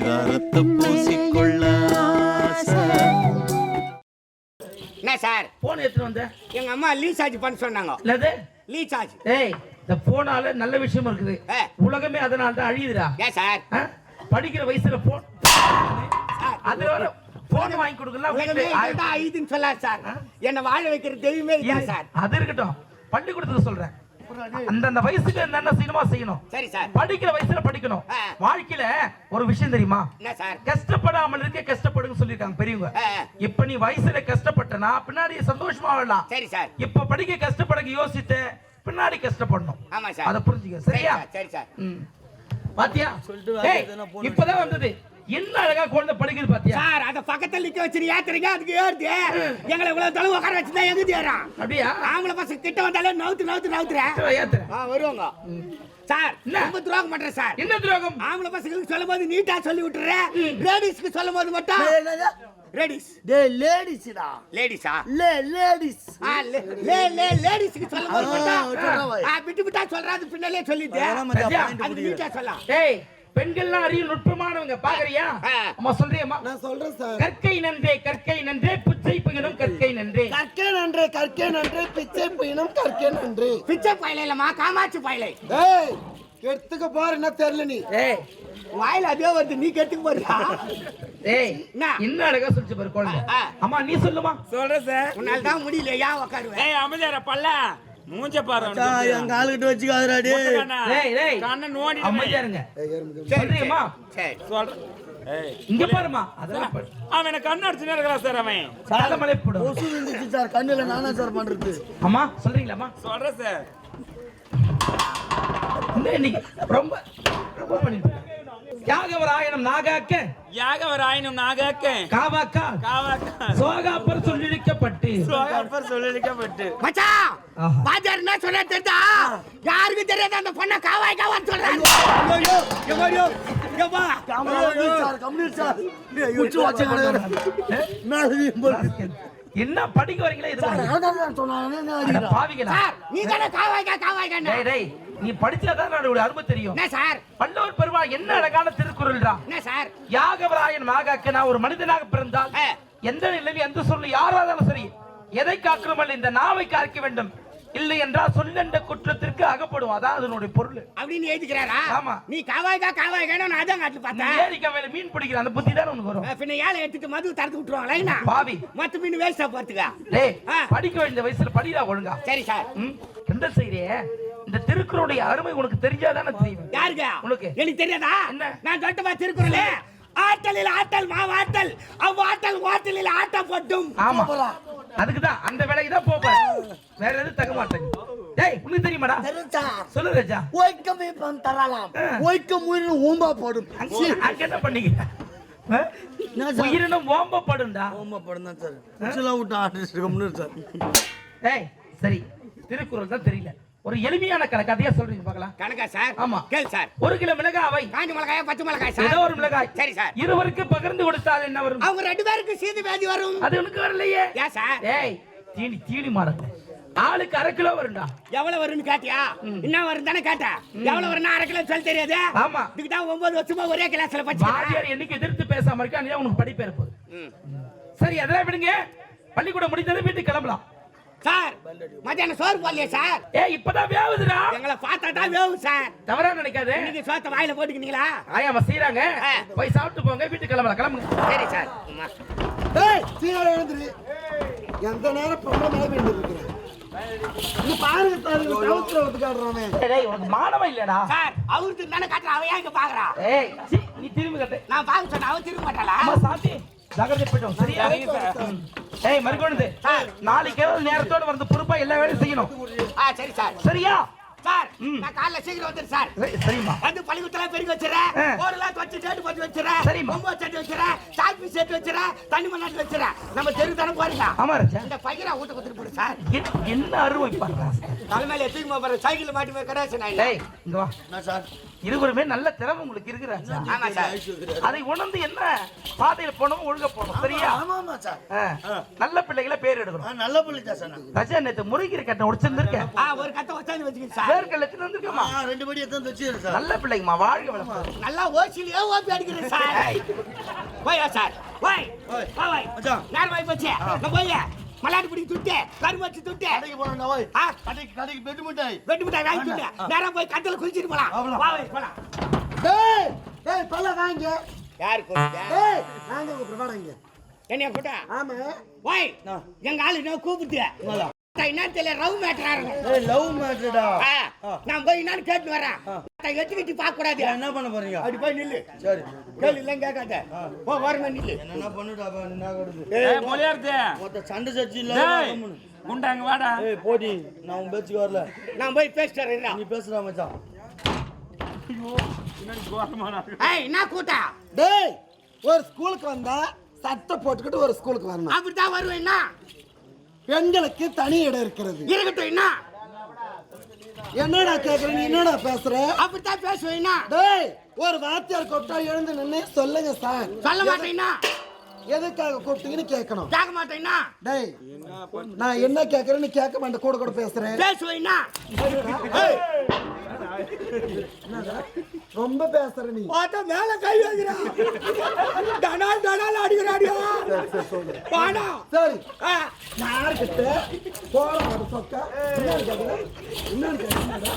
பரிதாரத்தை பூசிக்கொள்ள. என்ன sir? Phone எடுத்துட்டு வந்த. எங்க அம்மா ரீசார்ஜ் பண்ண சொன்னாங்க. இல்லது ரீசார்ஜ் ஏய் இந்த போனால நல்ல விஷயம் இருக்குது. ஏ. உலகமே அதனால தான் அழியுதுடா. ஏன் சார்? படிக்கிற வயசுல போன் அதுல வர போன் வாங்கி இதுதான் ஐதுன்னு சொல்லார் சார். என்ன வாழ வைக்கிற தெய்வமே இதான் சார். அது இருக்கட்டும். பள்ளிக்கூடத்துக்கு சொல்றேன். அந்தந்த வயசுக்கு என்னென்ன சினிமா செய்யணும்? சரி சார் படிக்கிற வயசுல படிக்கணும். வாழ்க்கையில ஒரு விஷயம் தெரியுமா? என்ன சார் கஷ்டப்படாமல் இருக்க கஷ்டப்படுங்க சொல்லிருக்காங்க பெரியவங்க. இப்ப நீ வயசுல கஷ்டப்பட்டனா பின்னாடி சந்தோஷமா வாழலாம். சரி சார் இப்ப படிக்க கஷ்டப்படக்கு யோசித்து பின்னாடி கஷ்டப்படணும். ஆமா சார் அத புரிஞ்சுக்க சரி சரியா சார் சரி. பாத்தியா? இப்பதான் வந்தது. என்ன அழகா குழந்தை படிக்குது பாத்தியா? சார் அத பக்கத்துல நிக்க வச்சு ஏத்துறீங்க? அதுக்கு ஏறுது. எங்களை இவ்வளவு தொலைவு உட்கார வச்சுதான் எங்க ஏறான் அப்படியா? ஆம்பளை பசங்க கிட்ட வந்தாலே நவுத்து நவுத்து நவுத்துறேன் ஏத்துறேன் வருவாங்க. சார்? ரொம்ப துரோகம் பண்றேன் சார். என்ன துரோகம்? ஆம்பளை பசங்களுக்கு சொல்லும் போது நீட்டா சொல்லி விட்டுறேன் லேடிஸ்க்கு சொல்லும் போது மட்டும் லேடிஸ் டேய் லேடிஸ்டா லேடிஸா லே லேடிஸ் ஆ, லே- லே லே லேடிஸ்க்கு சொல்லும் போது ஆ, விட்டுறா மட்டும் விட்டு விட்டா சொல்றாது பின்னாலே சொல்லிட்டு. அது நீட்டா சொல்லலாம். ஏய் பெண்கள்லாம் அறிவு நுட்பமானவங்க பாக்குறியா. அம்மா சொல்றியம்மா? நான் சொல்றேன் சார். கற்கை நன்றே கற்கை நன்றே புச்சை பகிலும் கற்கை நன்றே. கற்கே நன்றே கற்கே நன்றே பிச்சை பையனும் கற்கே நன்றே. பிச்சை பயலை இல்லம்மா காமாட்சி பயலை. ஏய் எடுத்துக்க போற என்ன தெரியல நீ? ஏய் வாயில அதே வருது நீ கெட்டுக்கு போறியா? ஏய் என்ன? அழகா சொல்லிச்சு பாரு குழந்தை. அம்மா நீ சொல்லுமா? சொல்றேன் சார். உன்னால தான் முடியலையா உட்காருவேன் ஏய் அமைதியார பல்ல. மூஞ்ச பாரு எங்க ஆளுகிட்ட வச்சுக்காதடா டேய். டேய் டேய். கண்ணை நோண்டி அமைதியா இருங்க. சொல்றியம்மா சரி சொல்றேன் இங்க பாருமா அதெல்லாம். அவன் என்ன கண்ணு அடிச்சுனே இருக்கிறான் சார் அவன். தலைமலை போடு. கொசு இருந்துச்சு சார் கண்ணுல நானா சார் பண்றது? அம்மா சொல்றீங்களாம்மா? சொல்றேன் சார். இன்னைக்கு ரொம்ப ரொம்ப பண்ணிட்டு தியாகவராயணம் நாகாக்க. யாகவர் ஆயினும் நாகாக்க. காவாக்கா. காவாக்கா. சோகாப்பர் சொல்லிழிக்கப்பட்டு. சோகப்பர் சொல்லிக்கப்பட்டு மச்சான் ஆஹா. பாஜார் என்ன சொன்னா தெரிஞ்சா? யாருக்கும் தெரியாத அந்த பொண்ணை காவாய் காவான்னு சொல்றாங்க ஐயோ எவ்வளோ எவ்வா சார் கம்ப்ளீட் சார். குச்சி வச்சு. என்ன படிக்க வரீங்களா இது? பாவிகளா? நீ தானே காவாய்க்கா காவாய்க்கா டேய் டேய் நீ படிச்சாதான் என்னோட அருமை தெரியும். சார்? பல்லவர் பெருமா என்ன அழகான திருக்குறள்டா. சார்? யாகவராயன் மாகாக்க நான் ஒரு மனிதனாக பிறந்தால். எந்த நிலையில் எந்த சொல்லு யாராலும் சரி எதை காக்கிறோமல் இந்த நாவை காக்க வேண்டும். இல்லை என்றால் சொல்லென்ற குற்றத்திற்கு அகப்படும் அதான் அதனுடைய பொருள். அப்படின்னு எழுதிக்கிறாரா ஆமா. நீ காவாய்க்கா காவாய்க்கா நான் அதான் காட்டு பார்த்தேன் ஏரிக்கா மேல மீன் பிடிக்கிற அந்த புத்தி தான் உனக்கு வரும். பின்ன ஏழை எடுத்துட்டு மது தடுத்து விட்டுருவாங்களா என்ன? பாவி. மத்த மீன் வேஸ்டா போறதுக்கா? டேய். படிக்க வேண்டிய வயசுல படிடா ஒழுங்கா. சரி சார். ம்? என்ன செய்யறியே இந்த திருக்குறளுடைய அருமை உனக்கு தெரிஞ்சாதானே தெரியும். யாருங்க உனக்கு. எனக்கு தெரியாதா? நான் தொட்டமா திருக்குறளே. ஆட்டலில் ஆட்டல் மாவாட்டல் அவ்வாட்டல் ஓட்டலில் ஆட்டம் போட்டும் ஆமா. அதுக்குதான் அந்த வேலைக்கு தான் போப்ப வேற எதுவும் தக மாட்டேங்க டேய் உனக்கு தெரியுமாடா? தெரியும் சார் சொல்லு ராஜா. ஒய்க்கம் தரலாம். ஒய்க்கம் உயிரினு ஊம்பா போடும். அங்க என்ன பண்ணீங்க? உயிரினம் ஓம்பப்படும்டா ஊம்பா போடும் தான் சார். குச்சிலாம் விட்டு ஆர்டிஸ்ட் கம்னு சார். டேய் சரி. திருக்குறள் தான் தெரியல. ஒரு எளிமையான கணக்கு. கதையா சொல்றீங்க பார்க்கலாம். கணக்கா சார்? ஆமா. கேள் சார். ஒரு கிலோ மிளகாவை காஞ்சி மிளகாயா பச்சை மிளகாய் ஏதோ சார் ஒரு மிளகாய். சரி சார். இருவருக்கு பகிர்ந்து கொடுத்தால் என்ன வரும்? அவங்க ரெண்டு பேருக்கு சீது வியாதி வரும். அது உனக்கு வரலையே. ஏன் சார்? டேய் தீனி தீனி மாடங்க ஆளுக்கு அரை கிலோ வரும்டா. எவ்வளவு வரும்னு கேட்டியா? என்ன வரும் தானே கேட்ட? எவ்வளவு வரும்னா அரை கிலோ சொல்ல தெரியாது? ஆமா. இதுக்கு தான் ஒன்பது வருஷமா ஒரே கிளாஸ்ல படிச்சு வாத்தியார் என்னைக்கு எதிர்த்து பேசாம இருக்கா? நீ உனக்கு படிப்பு இருப்பது சரி அதெல்லாம் விடுங்க. பள்ளிக்கூடம் முடிந்தது வீட்டுக்கு கிளம்பலாம். சார் மத்தியானம் சோறு போடலையே சார். ஏய் இப்பதான் வேவுதுடா. எங்களை பார்த்தா தான் வேவும் சார். தவறா நினைக்காத. நீங்க சோத்த வாயில போட்டுக்கினீங்களா? ஆயாம செய்யறாங்க. போய் சாப்பிட்டு போங்க வீட்டுக்கு கிளம்பலாம். கிளம்புங்க. சரி சார். ஏய் சீக்கிரம் எழுந்துரு. எந்த நேரம் பொம்பளை மேல வேண்டி இருக்கிறேன் நீ பாருங்க சார் இவன் கவுத்துல வந்து காட்டுறானே. டேய், டேய் உனக்கு மானவம் இல்லடா. சார் அவருக்கு தானே காட்டுற அவன் ஏன் இங்க பாக்குறா? ஏய் சீ, நீ திரும்பி கட்டு. நான் பாக்க சொன்ன அவன் திரும்ப மாட்டாளா? சாந்தி. ஜாகிரதை போயிட்டோம் சரியா. ஏய் மறுக்கொழுது நாளைக்கு இரவு நேரத்தோட வந்து பொறுப்பா எல்லா வேலையும் செய்யணும். ஆ சரி சார். சரியா? சார். நான் காலைல சீக்கிரம் வந்துரு சார். சரி, சரிம்மா. வந்து பள்ளிக்கூடத்துல பெருக்கி வச்சிடறேன். ஆ. ஓரெல்லாம் தொச்சு சேட்டு போட்டு வச்சிடறேன். சரிம்மா. பொம்பை சட்டி வச்சிடறேன். சால்பி செட்டு வச்சிடறேன். தண்ணி மண்ணாட்டு வச்சிடறேன். நம்ம தெரு தானே போறீங்க? ஆமா ராஜா. இந்த பையன் ஊட்ட குத்துட்டு போடு சார். என்ன- அருமை பாருங்க தலைமையில எத்தனை போற சைக்கிள் மாட்டி போய் கடாச்சு நான் இங்க வா. சார்? இருவருமே நல்ல திறமை உங்களுக்கு இருக்கிறாங்க ஆமா சார். அதை உணர்ந்து என்ன? பாதையில போனோம் ஒழுங்க போனோம் சரியா? ஆமா ஆமா சார். ஆ. நல்ல பிள்ளைகளை பேர் எடுக்கணும். நல்ல புள்ளி தான் சார் நான். ரஜா நேத்து முருகிற கட்டை உடிச்சிருந்திருக்கேன் ஆ ஒரு கத்தை வச்சாந்து வச்சுக்கிட்டு சார். பேர்கள் எத்தனை வந்திருக்கமா ரெண்டு படி எடுத்து வச்சுக்கிறேன் சார். நல்ல பிள்ளைங்கம்மா வாழ்க வளம். நல்லா ஓசிலியோ ஓபி அடிக்கிறேன் சார். போய் வா சார். போய். போய் மச்சான். நேரம் போய் போச்சு. நான் போய். மல்லாட்டு பிடி துட்டு கருமாச்சு துட்டு. கடைக்கு போறேன் ஓய் ஆ? கடைக்கு கடைக்கு பெட்டு மிட்டாய் வெட்டு மிட்டாய் வாங்கி துட்டு. நேரா போய் கட்டில குளிச்சிட்டு போலாம். வா போய் போலாம். டேய் டேய் பல்ல வாங்க. யார் கூப்பிட்டா? டேய் நாங்க கூப்பிடுறோம் இங்க. என்னைய கூட்டா ஆமா. ஆ. எங்க ஆளு என்ன கூப்பிட்டு. என்ன தெரியல மேட்டராருங்க ஏய் லவ் மேட்டர்டா நான் போய் என்னன்னு கேட்டு வரேன். எட்டுக்கிட்டு பார்க்க கூடாது என்ன பண்ண போறீங்க? அப்படி போய் நில்லு. சரி. கேள்வி இல்லைன்னு கேட்காத. போ வரணும் நில்லு. என்ன பண்ணுடா என்ன மொழியார்த்து. மொத்த சண்டை சச்சி இல்ல டேய் குண்டாங்க வாடா. ஏய் போடி. நான் உன் பேச்சுக்கு வரல. நான் போய் வரேன் நீ பேசுடா மச்சான். என்ன கூட்டா டேய் ஒரு ஸ்கூலுக்கு வந்தா சட்டை போட்டுக்கிட்டு ஒரு ஸ்கூலுக்கு வரணும். அப்படித்தான் வருவேன் என்ன பெண்களுக்கு தனி இடம் இருக்கிறது. இருக்கட்டும் என்ன? என்னடா கேக்குற? நீ என்னடா பேசுற? அப்படித்தான் டேய் ஒரு வாத்தியார் கூப்பிட்டா எழுந்து நின்னு சொல்லுங்க சார். சொல்ல மாட்டேன்னா எதுக்காக கூப்பிட்டீங்கன்னு கேட்கணும். கேட்க மாட்டேன்னா டேய் நான் என்ன கேட்கறேன்னு கேட்க மாட்டேன் கூட கூட பேசுறேன். பேசுவேன் என்ன? ரொம்ப பேசுற நீ. பார்த்தா மேல கை வைக்கிறான் டனால் டனால் அடிக்கிறாடியா வாடா சரி ஆ, யாருக்கிட்ட போற மாட்ட சொக்கா. என்னன்னு கேக்குற? என்னன்னு கேக்குறா?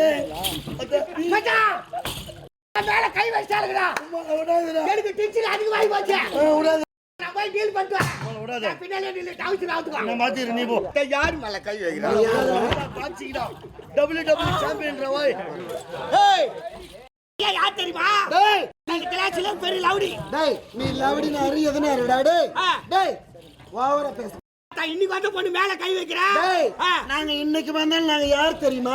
ஏய் மேல கை வச்சாலுங்கடா. எனக்கு டீச்சர் அதிக வாங்கி போச்சு? நான் போய் டீல். நான் பின்னாலே நில்லு டவுச்சு ஆத்துவா நான் மாத்திரு நீ போ. யார் மேல கை வைக்கிறா? பாச்சிக்கிடா டபிள்யூ டபிள்யூ சாம்பியன் ராய் ஏய் ஏய், யார் தெரியுமா? டேய். நான் கிளாஸ்ல பெரிய லவுடி. டேய் நீ லவடி டேய். டேய் ஓவரா பேச. நான் இன்னைக்கு வந்து பொண்ணு மேல கை வைக்கிறா டேய் ஆ. நாங்க இன்னைக்கு வந்தாலும் நாங்க யார் தெரியுமா?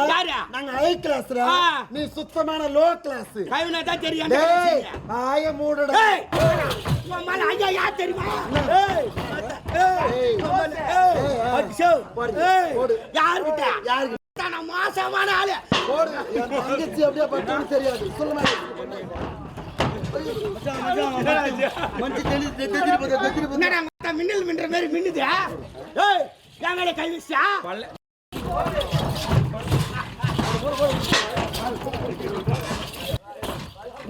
நாங்க ஹை கிளாஸ்ரா ஆ. நீ சுத்தமான லோ கிளாஸ் கைவினா தான் தெரியும். ஆய மூடுடா மேல ஐயா யார் தெரியுமா யாருக்கிட்ட யாருக்கு நான் மோசமான ஆளு தங்கச்சி அப்படியே பட்டுன்னு தெரியாது மின்னல் மின்ற மாதிரி மின்னுது. ஏய் என் மேல கை வச்சா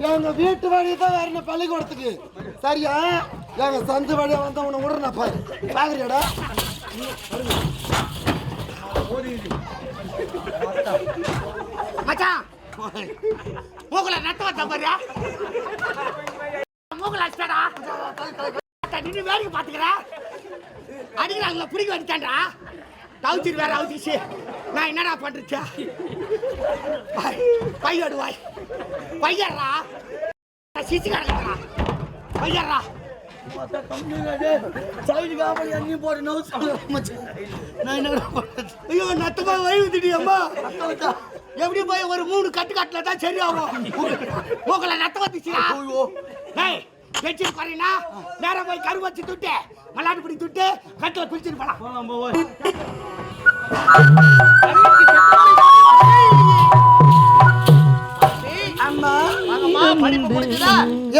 எங்க வீட்டு வழி தான் வரணும் பள்ளிக்கூடத்துக்கு? சரியா? எங்க சந்து வழியா வந்த விடுறா பாரு. பாக்குறியாடா? மச்சான் மூக்குல நட்டு வந்த பாரு மூக்குல அடிச்சாடா நின்று வேடிக்கை பாத்துக்கிற அடிக்கிறாங்கள பிடிக்க வச்சுட்டான்டா தவிச்சிட்டு வேற அவுச்சிச்சு நான் என்னடா பண்றச்சா பையோடு வாய். பையர்றா சிச்சு கிடக்குறா பையர்றா எப்படி போய் ஒரு மூணு கட்டு கட்டில தான் சரியாகும்? மூக்கல நத்த வந்துச்சுடா. வெச்சு பாருனா நேரா போய் கரு வச்சு துட்டு. மல்லாட்டு பிடி துட்டு கட்டில குளிச்சுட்டு போலாம்.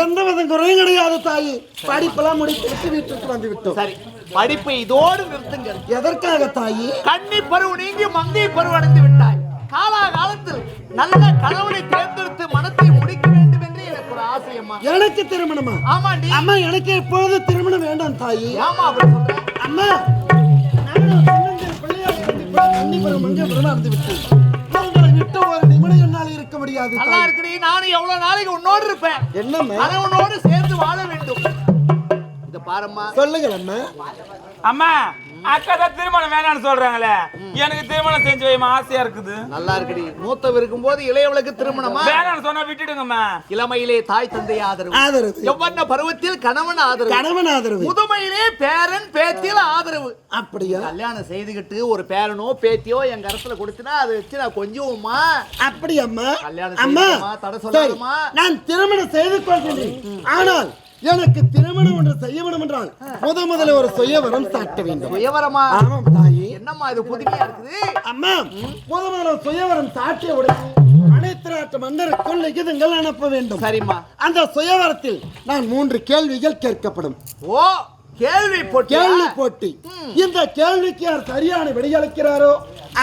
எந்த வித குறையும் கிடையாது தாயி. படிப்பெல்லாம் முடித்து வீட்டுக்கு வந்து விட்டோம். சரி படிப்பை இதோடு நிறுத்துங்கள். எதற்காக தாயி? கன்னி பருவம் நீங்கி மங்கை பருவம் அடைந்து விட்டாய். காலாகாலத்தில் நல்ல கணவனை தேர்ந்தெடுத்து எனக்கு திருமணமா? ஆமாண்டி. அம்மா எனக்கு எப்பொழுது திருமணம் வேண்டாம் தாயி? ஏமா அப்படி சொல்றேன். அம்மா விட்டு. ஒரு நிமிடம் என்னால் இருக்க முடியாது நல்லா. இருக்குடி. நானும் எவ்வளவு நாளைக்கு உன்னோடு இருப்பேன். என்னம்மா? கணவனோடு சேர்ந்து வாழ வேண்டும். இத பாரம்மா. சொல்லுங்கள் அம்மா. அம்மா அக்கா தான் திருமணம் வேணாம்னு சொல்றாங்களே. எனக்கு திருமணம் செஞ்சு வைமா ஆசையா இருக்குது. நல்லா இருக்குடி. மூத்தவ இருக்கும்போது இளையவளுக்கு திருமணமா? வேணாம்னு சொன்னா விட்டுடுங்கம்மா. இளமையிலே தாய் தந்தை ஆதரவு. ஆதரவு. எவ்வண்ண பருவத்தில் கணவன் ஆதரவு? கணவன் ஆதரவு. முதுமையிலே பேரன் பேத்தியில் ஆதரவு. அப்படியா? கல்யாணம் செய்துகிட்டு ஒரு பேரனோ பேத்தியோ என் கரத்துல கொடுத்துனா அதை வச்சு நான் கொஞ்சுவோமா அப்படி அம்மா கல்யாணம் அம்மா தடை சரி, சொல்லாதம்மா. நான் திருமணம் செய்து கொள்கிறேன். ஆனால் எனக்கு திருமணம் ஒன்று செய்ய வேண்டும் என்றால் முத முதல்ல ஒரு சுயவரம் சாட்ட வேண்டும். சுயவரமா? தாயே. என்னம்மா இது புதுமையா இருக்குது? அம்மா முத முதல்ல சுயவரம் சாட்டிய உடனே அனைத்து நாட்டு மன்னருக்குள் லிகிதங்கள் அனுப்ப வேண்டும். சரிம்மா. அந்த சுயவரத்தில் நான் மூன்று கேள்விகள் கேட்கப்படும். ஓ கேள்வி போட்டு கேள்வி போட்டி. இந்த கேள்விக்கு யார் சரியான விடையளிக்கிறாரோ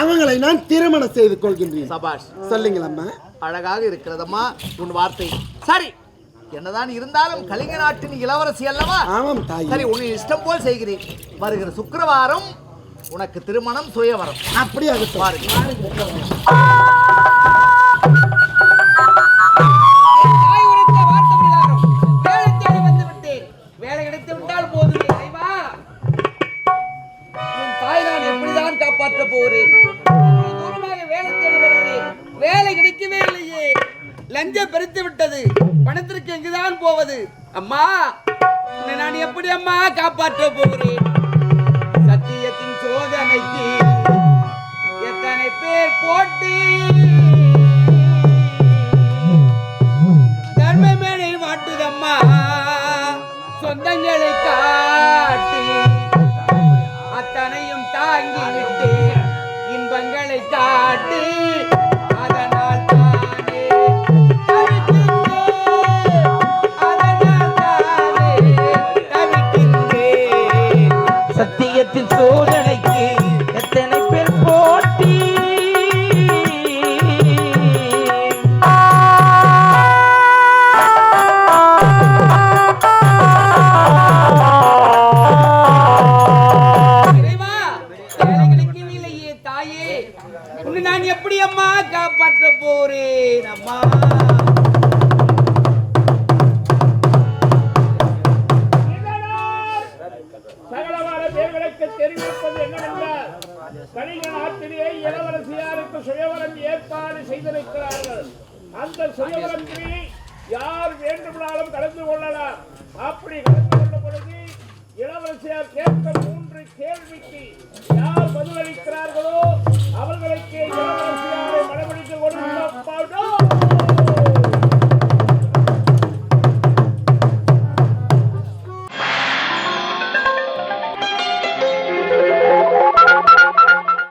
அவங்களை நான் திருமணம் செய்து கொள்கின்றேன். சபாஷ். சொல்லுங்களம்மா அழகாக இருக்கிறதம்மா உன் வார்த்தை. சரி என்னதான் இருந்தாலும் கலிங்க நாட்டின் இளவரசி அல்லவா? ஆமாம் தாய். சரி உன் இஷ்டம் போல் செய்கிறேன். வருகிற சுக்கிரவாரம் உனக்கு திருமணம் சுயவரம். அப்படியாக பாருங்க. காப்பாற்ற போகிறேன். சத்தியத்தின் சோதனைக்கு எத்தனை பேர் போட்டி? தாயே உன்னை நான் எப்படி அம்மா காப்பாற்ற போறேன் அம்மா? தெரிவிப்பது என்னவென்றால் கலிங்க நாட்டிலே இளவரசியாருக்கு சுயவரம் ஏற்பாடு செய்திருக்கிறார்கள். அந்த சுயவரத்திலே யார் வேண்டுமானாலும் கலந்து கொள்ளலாம். அப்படி கலந்து கொள்ளும் பொழுது இளவரசியார் கேட்க மூன்று கேள்விக்கு யார் பதிலளிக்கிறார்களோ அவர்களுக்கு இளவரசியாரை மனமடித்து கொடுக்கப்படும்